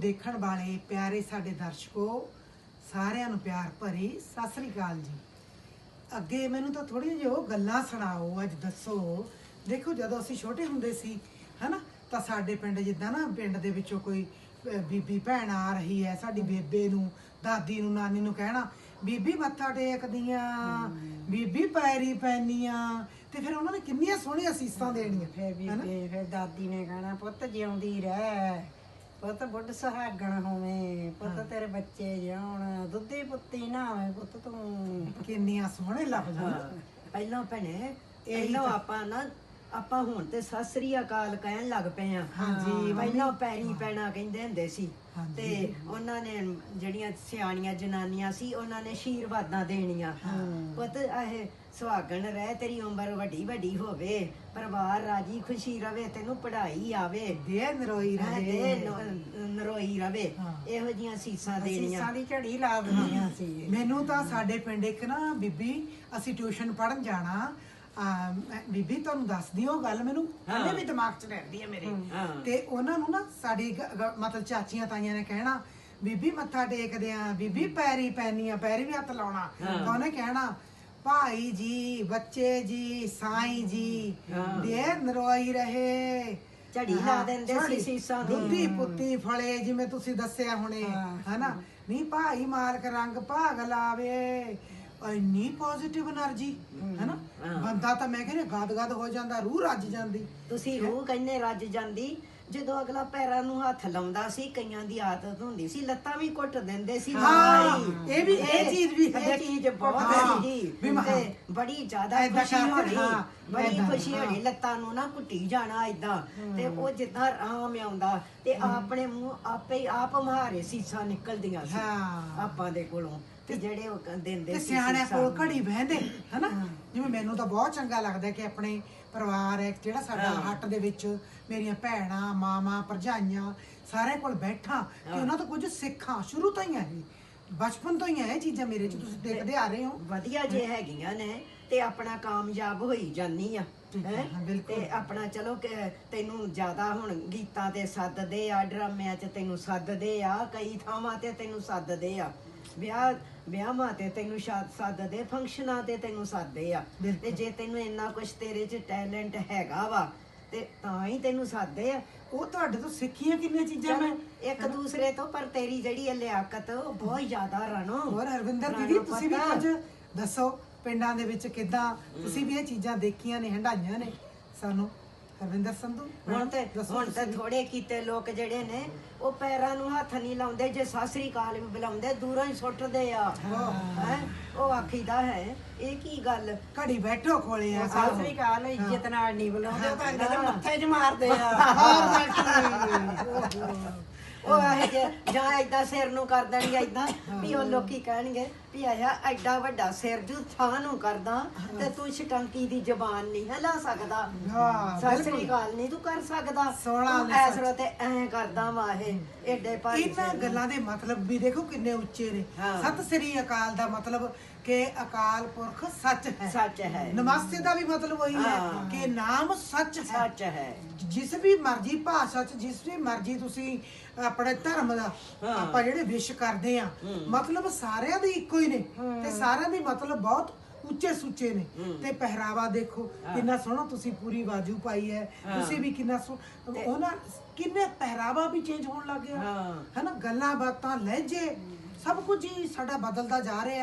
ਦੇਖਣ ਵਾਲੇ ਪਿਆਰੇ ਸਾਡੇ ਦਰਸ਼ਕੋ ਸਾਰਿਆਂ ਨੂੰ ਪਿਆਰ ਭਰੀ ਸਤਿ ਸ੍ਰੀ ਅਕਾਲ ਜੀ। ਅੱਗੇ ਮੈਨੂੰ ਤਾਂ ਥੋੜੀ ਜਿਹੀ ਉਹ ਗੱਲਾਂ ਸੁਣਾਓ ਅੱਜ ਦੱਸੋ। ਦੇਖੋ ਜਦੋਂ ਅਸੀਂ ਛੋਟੇ ਹੁੰਦੇ ਸੀ ਹਨਾ ਤਾਂ ਸਾਡੇ ਪਿੰਡ ਜਿੱਦਾਂ ਨਾ ਪਿੰਡ ਦੇ ਵਿੱਚੋਂ ਕੋਈ ਬੀਬੀ ਭੈਣ ਆ ਰਹੀ ਹੈ ਸਾਡੀ ਬੇਬੇ ਨੂੰ ਦਾਦੀ ਨੂੰ ਨਾਨੀ ਨੂੰ ਕਹਿਣਾ ਬੀਬੀ ਮੱਥਾ ਟੇਕਦੀਆਂ ਬੀਬੀ ਪੈਰੀ ਪੈਨੀਆਂ। ਤੇ ਫਿਰ ਉਹਨਾਂ ਨੇ ਕਿੰਨੀਆਂ ਸੋਹਣੀਆਂ ਸੀਸਾਂ ਦੇਣੀਆਂ ਫੇਰ ਬੀਬੀ ਫੇਰ ਦਾਦੀ ਨੇ ਕਹਣਾ ਪੁੱਤ ਜਿਉਂਦੀ ਰਹਿ। ਪੁੱਤ ਬੁੱਢ ਸੁਹਾਗਣ ਹੋਵੇਂ ਪੁੱਤ ਤੇਰੇ ਬੱਚੇ ਜਿਉਣ ਦੁੱਧੀ ਪੁੱਤੀ ਨਾ ਹੋਵੇ ਪੁੱਤ ਤੂੰ ਕਿੰਨੀਆਂ ਸੋਹਣੇ ਲਫ਼ਜ਼ ਹਨ ਪਹਿਲਾਂ ਭੈਣੇ ਪਹਿਲਾਂ ਆਪਾਂ ਨਾ ਆਪਾਂ ਹੁਣ ਤੇ ਸਤਿ ਸ੍ਰੀ ਅਕਾਲ ਕਹਿਣ ਲੱਗ ਪਏ ਆ ਹਾਂਜੀ, ਪਹਿਲਾਂ ਪੈਰੀ ਪੈਣਾ ਕਹਿੰਦੇ ਹੁੰਦੇ ਸੀ। ਤੇ ਉਹਨਾਂ ਨੇ ਜਿਹੜੀਆਂ ਸਿਆਣੀਆਂ ਜਨਾਨੀਆਂ ਸੀ ਉਹਨਾਂ ਨੇ ਆਸ਼ੀਰਵਾਦਾਂ ਦੇਣੀਆਂ। ਪੁੱਤ ਇਹ ਸੁਹਾਗਣ ਰਹਿ ਤੇਰੀ ਉਮਰ ਵੱਡੀ ਵੱਡੀ ਹੋਵੇ ਪਰਿਵਾਰ ਰਾਜੀ ਖੁਸ਼ੀ ਰਵੇ ਤੈਨੂੰ ਪੜ੍ਹਾਈ ਆਵੇ ਦੇ ਨਰੋਈ ਨ- ਨਰੋਈ ਰਵੇ। ਇਹੋ ਜੀਆਂ ਸੀਸਾਂ ਦੇਣੀਆਂ। ਸੀਸਾਂ ਦੀ ਝੜੀ ਲਾ ਦਿੰਦੀਆਂ ਸੀ ਮੈਨੂੰ ਤਾਂ ਸਾਡੇ ਪਿੰਡ ਇੱਕ ਨਾ ਬੀਬੀ ਅਸੀਂ ਟਿਊਸ਼ਨ ਪੜਨ ਜਾਣਾ। ਆ, ਮੈਂ- ਬੀਬੀ ਤੁਹਾਨੂੰ ਦੱਸਦੀ ਉਹ ਗੱਲ ਮੈਨੂੰ। ਹਲੇ ਵੀ ਦਿਮਾਗ 'ਚ ਰਹਿੰਦੀ ਹੈ ਮੇਰੇ। ਹਾਂ। ਤੇ ਉਹਨਾਂ ਨੂੰ ਨਾ ਸਾਡੀ ਗ- ਗ- ਮਤਲਬ ਚਾਚੀਆਂ ਤਾਈਆਂ ਨੇ ਕਹਿਣਾ ਬੀਬੀ ਮੱਥਾ ਟੇਕਦੇ ਆ ਬੀਬੀ ਪੈਰੀ ਪੈਨੀਆਂ ਪੈਰੀ ਵੀ ਹੱਥ ਲਾਉਣਾ। ਤਾਂ ਉਹਨੇ ਕਹਿਣਾ ਭਾਈ ਜੀ ਬੱਚੇ ਜੀ ਸਾਈਂ ਜੀ ਦੇ ਨਰੋਈ ਰਹੇ। ਝੜੀ ਲਾ ਦਿੰਦੇ ਸੀ ਸੀਸਾਂ ਦੀ ਦੁੱਧੀ ਪੁੱਤੀ ਫਲੇ ਜਿਵੇਂ ਤੁਸੀਂ ਦੱਸਿਆ ਹੁਣੇ ਹੈਨਾ? ਨਹੀਂ ਭਾਈ ਮਾਲਕ ਰੰਗ ਭਾਗ ਲਾਵੇ ਇੰਨੀ ਪੋਜ਼ਿਟਿਵ એનર્ਜੀ ਹੈਨਾ? ਬੰਦਾ ਤਾਂ ਮੈਂ ਕਹਿੰਦਾ ਗਦ ਗਦ ਹੋ ਜਾਂਦਾ ਰੂਹ ਰੱਜ ਜਾਂਦੀ। ਤੁਸੀਂ ਰੂਹ ਕਹਿੰਦੇ ਰੱਜ ਜਾਂਦੀ ਜਦੋਂ ਅਗਲਾ ਪੈਰਾਂ ਨੂੰ ਹੱਥ ਲਾਉਂਦਾ ਸੀ ਕਈਆਂ ਦੀ ਆਦਤ ਹੁੰਦੀ ਸੀ ਲੱਤਾਂ ਵੀ ਘੁੱਟ ਦਿੰਦੇ ਸੀ ਹਾਂ। ਇਹ ਵੀ- ਇਹ ਚੀਜ਼ ਵੀ ਹੈ। ਇਹ ਚੀਜ਼ ਬਹੁਤ ਸੀ ਜੀ। ਤੇ ਬੜੀ ਜ਼ਿਆਦਾ ਖੁਸ਼ੀ ਹੋਣੀ ਬੜੀ ਖੁਸ਼ੀ ਹੋਣੀ ਲੱਤਾਂ ਨੂੰ ਨਾ ਘੁੱਟੀ ਜਾਣਾ ਇਦਾਂ ਤੇ ਉਹ ਜਿੱਦਾਂ ਆਰਾਮ ਆਉਂਦਾ ਤੇ ਆਪਣੇ ਮੂੰਹ ਆਪੇ ਆਪ ਮਹਾਰੇ ਸੀਸਾਂ ਨਿਕਲਦੀਆਂ ਸੀ ਹਾਂ। ਆਪਾਂ ਦੇ ਕੋਲੋਂ। ਤੇ ਜਿਹੜੇ ਉਹ ਦਿੰਦੇ ਤੇ ਸੀ ਸਿਆਣਿਆਂ ਸੀਸਾਂ। ਕੋਲ ਘੜੀ ਬਹਿੰਦੇ ਹਨਾ? ਜਿਵੇਂ ਮੈਨੂੰ ਤਾਂ ਬਹੁਤ ਚੰਗਾ ਲੱਗਦਾ ਕਿ ਆਪਣੇ ਪਰਿਵਾਰ ਹੈ ਜਿਹੜਾ ਸਾਡਾ ਹੱਟ ਦੇ ਵਿੱਚ ਮੇਰੀਆਂ ਭੈਣਾਂ ਮਾਵਾਂ ਭਰਜਾਈਆਂ ਸਾਰਿਆਂ ਕੋਲ ਬੈਠਾ ਕਿ ਉਹਨਾਂ ਤੋਂ ਕੁਝ ਸਿੱਖਾਂ ਸ਼ੁਰੂ ਤੋਂ ਹੀ ਹੈ ਇਹ। ਬਚਪਨ ਤੋਂ ਹੀ ਹੈ ਇਹ ਚੀਜ਼ਾਂ ਮੇਰੇ ਚ ਤੁਸੀਂ ਦੇਖਦੇ ਆ ਰਹੇ ਹੋ। ਵਧੀਆ ਜੇ ਹੈਗੀਆਂ ਨੇ ਤੇ ਆਪਣਾ ਕਾਮਯਾਬ ਹੋਈ ਜਾਨੀ ਆ ਹੈਂ? ਹਾਂ, ਬਿਲਕੁਲ। ਤੇ ਆਪਣਾ ਚਲੋ ਕਿ ਤੈਨੂੰ ਜ਼ਿਆਦਾ ਹੁਣ ਗੀਤਾਂ ਤੇ ਸੱਦਦੇ ਆ ਡਰਾਮਿਆਂ 'ਚ ਤੈਨੂੰ ਸੱਦਦੇ ਆ ਕਈ ਥਾਵਾਂ ਤੇ ਤੈਨੂੰ ਸੱਦਦੇ ਆ। ਵਿਆਹ ਵਿਆਹਾਂ ਤੇ ਤੈਨੂੰ ਸ਼ਾਦ ਸੱਦਦੇ ਫੰਕਸ਼ਨਾਂ ਤੇ ਤੈਨੂੰ ਸੱਦਦੇ ਆ। ਤੇ ਜੇ ਤੈਨੂੰ ਇੰਨਾ ਕੁਝ ਤੇਰੇ 'ਚ ਟੈਲੈਂਟ ਹੈਗਾ ਵਾ ਤੇ ਤਾਂ ਹੀ ਤੈਨੂੰ ਸੱਦਦੇ ਆ। ਉਹ ਤੁਹਾਡੇ ਤੋਂ ਸਿੱਖੀਆਂ ਕਿੰਨੀਆਂ ਚੀਜ਼ਾਂ ਮੈਂ? ਇੱਕ ਦੂਸਰੇ ਤੋਂ ਪਰ ਤੇਰੀ ਜਿਹੜੀ ਇਹ ਲਿਆਕਤ ਉਹ ਬਹੁਤ ਜ਼ਿਆਦਾ ਰਣੋ। ਹੋਰ ਹਰਵਿੰਦਰ ਰਾਣਾ ਦੀਦੀ ਤੁਸੀਂ ਵੀ। ਕੁਝ ਦੱਸੋ ਪਿੰਡਾਂ ਦੇ ਵਿੱਚ ਕਿਦਾਂ? ਤੁਸੀਂ ਵੀ ਇਹ ਚੀਜ਼ਾਂ ਦੇਖੀਆਂ ਨੇ ਹੰਡਾਈਆਂ ਨੇ ਸਾਨੂੰ? ਹਰਵਿੰਦਰ ਸੰਧੂ ਹੁਣ ਤੇ ਹੁਣ ਤੇ ਥੋੜੇ ਕੀਤੇ ਲੋਕ ਜਿਹੜੇ ਨੇ ਉਹ ਪੈਰਾਂ ਨੂੰ ਹੱਥ ਨਹੀਂ ਲਾਉਂਦੇ ਜੇ ਸਾਸਰੀ ਕਾਲ ਵੀ ਬੁਲਾਉਂਦੇ ਦੂਰੋਂ ਹੀ ਸੁੱਟਦੇ ਆ। ਹੈ। ਉਹ ਆਖੀਦਾ ਹੈ ਇਹ ਕੀ ਗੱਲ? ਘੜੀ ਬੈਠੋ ਕੋਲੇ ਆ। ਸਤਿ ਸ੍ਰੀ ਅਕਾਲ ਇੱਜ਼ਤ ਨਾਲ ਨਹੀਂ ਬੁਲਾਉਂਦੇ ਉਹ ਤਾਂ ਮੱਥੇ 'ਚ ਮਾਰਦੇ ਆ। ਉਹ ਇਹ ਜੇ ਜਾਂ ਏਦਾਂ ਸਿਰ ਨੂੰ ਕਰ ਦੇਣਗੇ ਏਦਾਂ ਵੀ ਉਹ ਲੋਕੀ ਕਹਿਣਗੇ ਵੀ ਆਇਆ ਐਡਾ ਵੱਡਾ ਸਿਰ ਜੂ ਥਾਂ ਨੂੰ ਕਰਦਾ ਤੇ ਤੂੰ ਛਟੰਕੀ ਦੀ ਜ਼ਬਾਨ ਨਹੀਂ ਹਿਲਾ ਸਕਦਾ। ਹਾਂ, ਸਾਸਰੀ ਕਾਲ ਨਹੀਂ ਤੂੰ ਕਰ ਸਕਦਾ। ਸੋਹਣਾ ਤੂੰ ਐਸ ਐਂ ਕਰਦਾ ਵਾ ਇਹ ਏਡੇ ਭਾਰੀ ਇਹਨਾਂ ਗੱਲਾਂ ਦੇ ਮਤਲਬ ਵੀ ਦੇਖੋ ਕਿੰਨੇ ਉੱਚੇ ਨੇ। ਸਤਿ ਸ੍ਰੀ ਅਕਾਲ ਦਾ ਮਤਲਬ ਕਿ ਅਕਾਲ ਪੁਰਖ ਸੱਚ ਹੈ। ਸੱਚ ਹੈ। ਨਮਸਤੇ ਦਾ ਵੀ ਮਤਲਬ ਉਹੀ ਹੈ ਹਾਂ। ਕਿ ਨਾਮ ਸੱਚ ਹੈ। ਸੱਚ ਹੈ। ਜਿਸ ਵੀ ਮਰਜ਼ੀ ਭਾਸ਼ਾ ਚ ਜਿਸ ਵੀ ਮਰਜ਼ੀ ਤੁਸੀਂ ਆਪਣੇ ਧਰਮ ਦਾ ਆਪਾਂ ਜਿਹੜੇ ਵਿਸ਼ ਕਰਦੇ ਆ ਮਤਲਬ ਸਾਰਿਆਂ ਦੇ ਇੱਕੋ ਹੀ ਨੇ ਤੇ ਸਾਰਿਆਂ ਦੀ ਮਤਲਬ ਬਹੁਤ ਉੱਚੇ ਸੁੱਚੇ ਨੇ। ਤੇ ਪਹਿਰਾਵਾ ਦੇਖੋ ਕਿੰਨਾ ਸੋਹਣਾ ਤੁਸੀਂ ਪੂਰੀ ਬਾਜੂ ਪਾਈ ਹੈ ਤੁਸੀਂ ਵੀ ਕਿੰਨਾ ਸੋਹਣਾ ਉਹਨਾਂ ਕਿੰਨੇ ਪਹਿਰਾਵਾ ਵੀ ਚੇਂਜ ਹੋਣ ਲੱਗ ਗਿਆ। ਹਾਂ। ਹਨਾ ਗੱਲਾਂ ਬਾਤਾਂ ਲਹਿਜੇ ਸਭ ਕੁਝ ਹੀ ਸਾਡਾ ਬਦਲਦਾ ਜਾ ਰਿਹਾ।